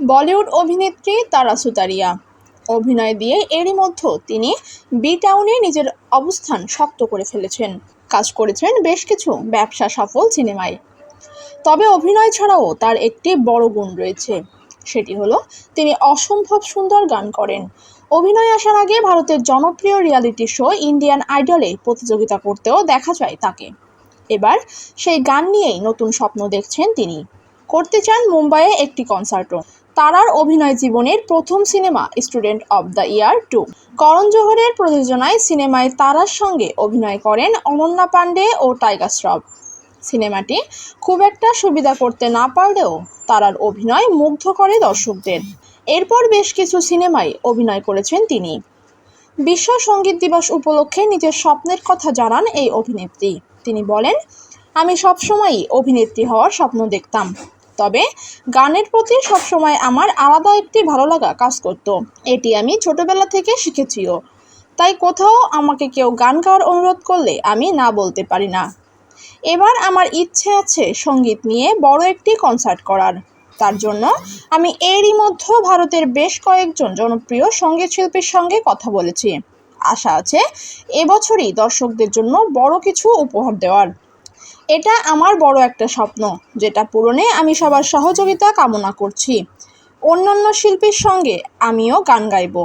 বলিউড অভিনেত্রী তারা সুতারিয়া। অভিনয় দিয়ে এরই মধ্যে তিনি বি টাউনে নিজের অবস্থান শক্ত করে ফেলেছেন। কাজ করেছেন বেশ কিছু ব্যবসা সফল সিনেমায়। তবে অভিনয় ছাড়াও তার একটি বড় গুণ রয়েছে। সেটি হলো, তিনি অসম্ভব সুন্দর গান করেন। অভিনয় আসার আগে ভারতের জনপ্রিয় রিয়ালিটি শো ইন্ডিয়ান আইডলে প্রতিযোগিতা করতেও দেখা যায় তাকে। এবার সেই গান নিয়েই নতুন স্বপ্ন দেখছেন তিনি। করতে চান মুম্বাইয়ে একটি কনসার্টও। তারার অভিনয় জীবনের প্রথম cinema, student of the year two. Karan জোহরের প্রযোজনায় সিনেমায় তারার সঙ্গে অভিনয় করেন অনন্যা পাণ্ডে ও টাইগার শ্রফ। সিনেমাটি খুব একটা সুবিধা করতে না পারলেও তারার অভিনয় মুগ্ধ করে দর্শকদের। এরপর বেশ কিছু সিনেমায় অভিনয় করেছেন তিনি। বিশ্ব সংগীত দিবস উপলক্ষে নিজের স্বপ্নের কথা জানান এই অভিনেত্রী। তিনি বলেন, আমি সবসময়ই অভিনেত্রী হওয়ার স্বপ্ন দেখতাম। তবে গানের প্রতি সবসময় আমার আলাদা একটি ভালো লাগা কাজ করতো। এটি আমি ছোটবেলা থেকে শিখেছিও। তাই কোথাও আমাকে কেউ গান গাওয়ার অনুরোধ করলে আমি না বলতে পারি না। এবার আমার ইচ্ছে আছে সংগীত নিয়ে বড় একটি কনসার্ট করার। তার জন্য আমি এরই মধ্যে ভারতের বেশ কয়েকজন জনপ্রিয় সংগীত শিল্পীর সঙ্গে কথা বলেছি। আশা আছে এবছরই দর্শকদের জন্য বড় কিছু উপহার দেওয়ার। এটা আমার বড় একটা স্বপ্ন, যেটা পূরণে আমি সবার সহযোগিতা কামনা করছি। অন্যান্য শিল্পীর সঙ্গে আমিও গান গাইবো।